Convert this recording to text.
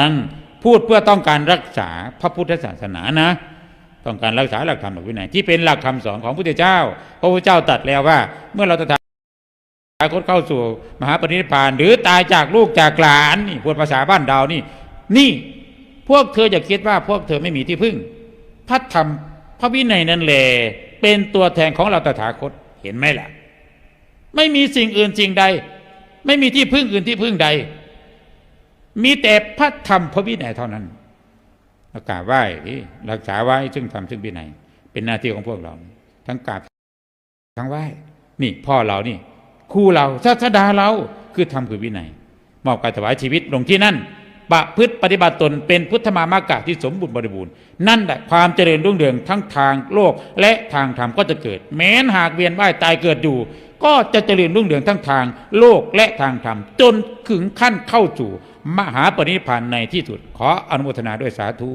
นั้นพูดเพื่อต้องการรักษาพระพุทธศาสนานะ ต้องการรักษาหลักธรรมหลักวินัยที่เป็นหลักคำสอนของพระพุทธเจ้า พระพุทธเจ้าตัดแล้วว่า เมื่อเราจะทำคตเข้าสู่มหาปณิพาน หรือตายจากลูกจากหลานนี่พูดภาษาบ้านเรานี่ นี่พวกเธอจะคิดว่าพวกเธอไม่มีที่พึ่งพระธรรมพระวินัยนั่นแหละเป็นตัวแทนของเราตถาคตเห็นไหมล่ะ ไม่มีสิ่งอื่นสิ่งใด ไม่มีที่พึ่งอื่นที่พึ่งใด มีแต่พระธรรมพระวินัยเท่านั้นรากราไหว้รักษาไว้ซึ่งธรรมซึ่งวินัยเป็นหน้าที่ของพวกเรา ทั้งกราบทั้งไหว้นี่พ่อเรานี่ครูเราศาสดาเราคือธรรมคือวินัยมอบการถวายชีวิตลงที่นั่นประพฤติปฏิบัติตนเป็นพุทธมามากะที่สมบูรณ์บริบูรณ์นั่นแหละความเจริญรุ่งเรืองทั้งทางโลกและทางธรรมก็จะเกิด แม้นหากเวียนว่ายตายเกิดอยู่ ก็จะเจริญรุ่งเรืองทั้งทางโลกและทางธรรม จนถึงขั้นเข้าสู่มหาปณิพพานในที่สุด ขออนุโมทนาด้วยสาธุ